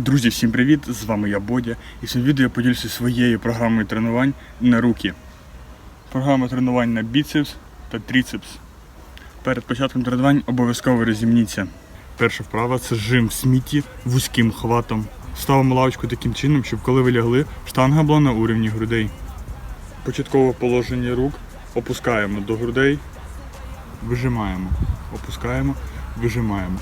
Друзі, всім привіт! З вами я Бодя. І в цьому відео я поділюся своєю програмою тренувань на руки. Програма тренувань на біцепс та тріцепс. Перед початком тренувань обов'язково розімніться. Перша вправа це жим в сміті вузьким хватом. Ставимо лавочку таким чином, щоб коли ви лягли, штанга була на уровні грудей. Початкове положення рук опускаємо до грудей, вижимаємо, опускаємо, вижимаємо.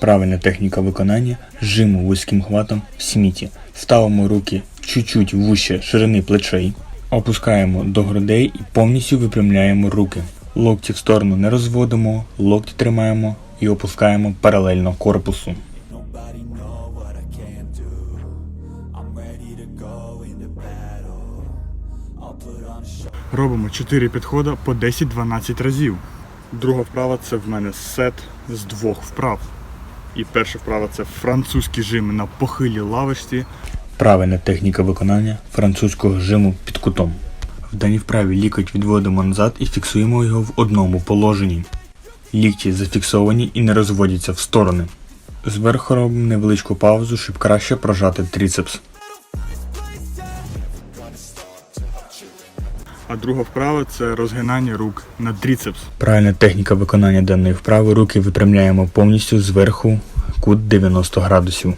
Правильна техніка виконання жиму вузьким хватом в сміті. Ставимо руки чуть-чуть вище ширини плечей, опускаємо до грудей і повністю випрямляємо руки. Локті в сторону не розводимо, локті тримаємо і опускаємо паралельно корпусу. Робимо 4 підходи по 10-12 разів. Друга вправа це в мене сет з двох вправ. І перша вправа це французький жим на похилій лавочці. Правильна техніка виконання французького жиму під кутом. В даній вправі лікоть відводимо назад і фіксуємо його в одному положенні. Лікті зафіксовані і не розводяться в сторони. Зверху робимо невеличку паузу, щоб краще прожати тріцепс. А друга вправа це розгинання рук на тріцепс. Правильна техніка виконання даної вправи руки випрямляємо повністю зверху кут 90 градусів.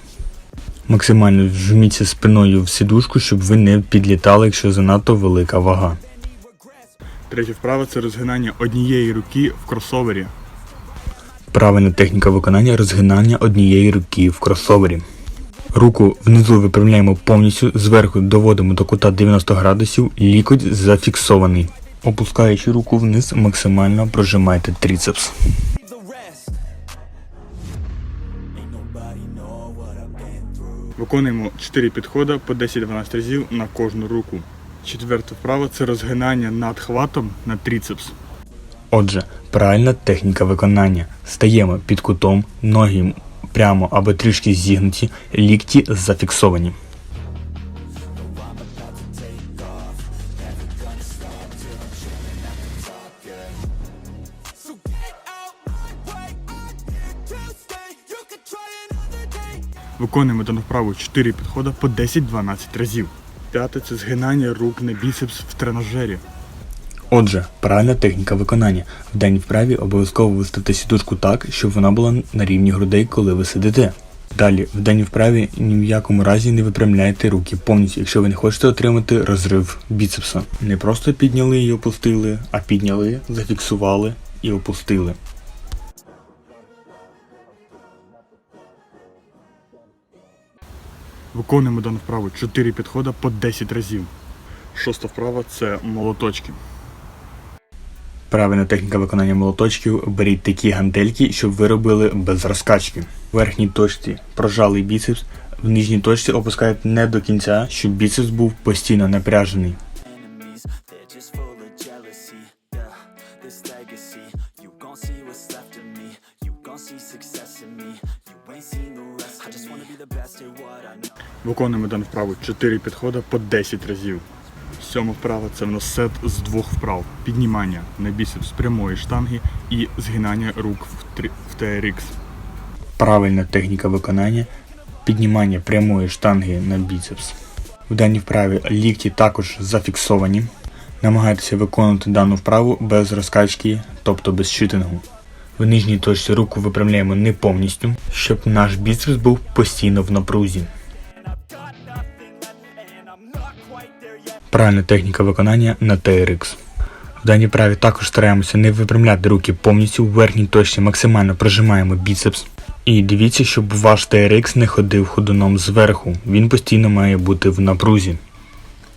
Максимально вжміться спиною в сідушку, щоб ви не підлітали, якщо занадто велика вага. Третя вправа це розгинання однієї руки в кросовері. Правильна техніка виконання розгинання однієї руки в кросовері. Руку внизу випрямляємо повністю, зверху доводимо до кута 90 градусів, лікоть зафіксований. Опускаючи руку вниз, максимально прожимайте through. Виконуємо 4 підходи по 10-12 разів на кожну руку. Четверта вправа це розгинання над хватом на тріцепс. Отже, правильна техніка виконання. Стаємо під кутом, ноги прямо або трішки зігнуті, лікті зафіксовані. Виконуємо дану вправу 4 підходи по 10-12 разів. П'яте це згинання рук на біцепс в тренажері. Отже, правильна техніка виконання. В даній вправі обов'язково виставте сідушку так, щоб вона була на рівні грудей, коли ви сидите. Далі, в даній вправі ні в якому разі не випрямляйте руки повністю, якщо ви не хочете отримати розрив біцепса. Не просто підняли і опустили, а підняли, зафіксували і опустили. Виконуємо дану вправу 4 підходи по 10 разів. Шоста вправа це молоточки. Правильна техніка виконання молоточків. Беріть такі гантельки, щоб ви робили без розкачки. В верхній точці прожалий біцепс, в нижній точці опускаєте не до кінця, щоб біцепс був постійно напряжений. Виконуємо дану вправу 4 підходи по 10 разів. Сьома вправа це в нас сет з двох вправ: піднімання на біцепс прямої штанги і згинання рук в TRX. Правильна техніка виконання піднімання прямої штанги на біцепс. В даній вправі лікті також зафіксовані. Намагайтеся виконувати дану вправу без розкачки, тобто без щитингу. В нижній точці руку випрямляємо не повністю, щоб наш біцепс був постійно в напрузі. Правильна техніка виконання на TRX. В даній праві також стараємося не випрямляти руки повністю в верхній точці максимально прожимаємо біцепс. І дивіться, щоб ваш TRX не ходив ходуном зверху, він постійно має бути в напрузі.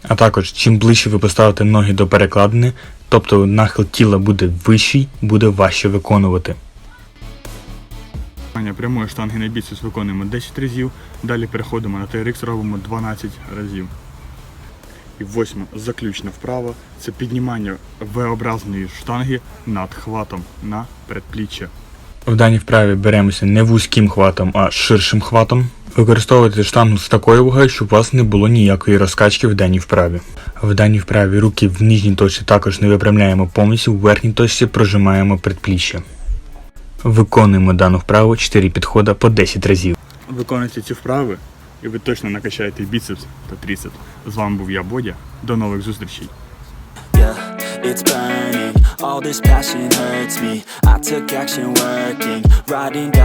А також, чим ближче ви поставите ноги до перекладини, тобто нахил тіла буде вищий, буде важче виконувати. Прямої штанги на біцепс виконуємо 10 разів. Далі переходимо на TRX, робимо 12 разів. І восьма заключна вправа це піднімання V-образної штанги над хватом на передпліччя. В даній вправі беремося не вузьким хватом, а ширшим хватом. Використовуйте штангу з такою вагою, щоб у вас не було ніякої розкачки в даній вправі. В даній вправі руки в нижній точці також не випрямляємо повністю, в верхній точці прожимаємо предпліччя. Виконуємо дану вправу 4 підходи по 10 разів. Виконуйте ці вправи і ви точно накачаєте біцепс та тріцепс. З вами був я, Бодя. До нових зустрічей. It's burning. All this passion hurts me. I took action working, writing down